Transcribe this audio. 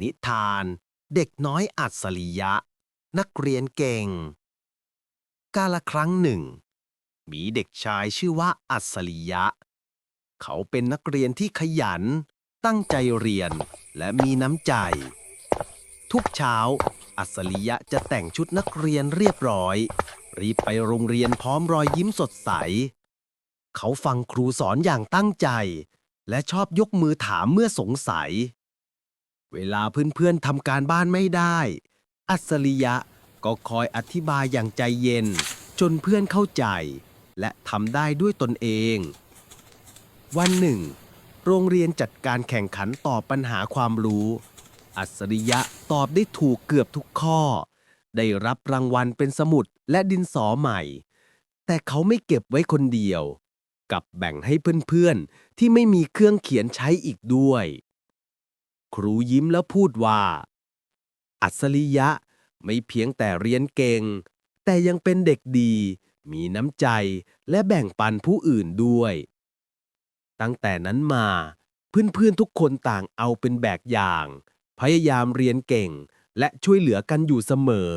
นิทาน เด็กน้อยอัจฉริยะ นักเรียนเก่ง กาลครั้งหนึ่ง มีเด็กชายชื่อว่าอัจฉริยะ เขาเป็นนักเรียนที่ขยัน ตั้งใจเรียนและมีน้ำใจ ทุกเช้า อัศริยะจะแต่งชุดนักเรียนเรียบร้อย รีบไปโรงเรียนพร้อมรอยยิ้มสดใส เขาฟังครูสอนอย่างตั้งใจ และชอบยกมือถามเมื่อสงสัย เวลาเพื่อนๆทำการบ้านไม่ได้ อัศริยะก็คอยอธิบายอย่างใจเย็น จนเพื่อนเข้าใจ และทำได้ด้วยตนเอง วันหนึ่ง โรงเรียนจัดการแข่งขันตอบปัญหาความรู้ อัศริยะตอบได้ถูกเกือบทุกข้อ ได้รับรางวัลเป็นสมุดและดินสอใหม่ แต่เขาไม่เก็บไว้คนเดียว กลับแบ่งให้เพื่อนๆที่ไม่มีเครื่องเขียนใช้อีกด้วย ครูยิ้มแล้วพูดว่า อัศริยะไม่เพียงแต่เรียนเก่ง แต่ยังเป็นเด็กดี มีน้ำใจและแบ่งปันผู้อื่นด้วย ตั้งแต่นั้นมา เพื่อนๆทุกคนต่างเอาเป็นแบบอย่าง พยายามเรียนเก่งและช่วยเหลือกันอยู่เสมอ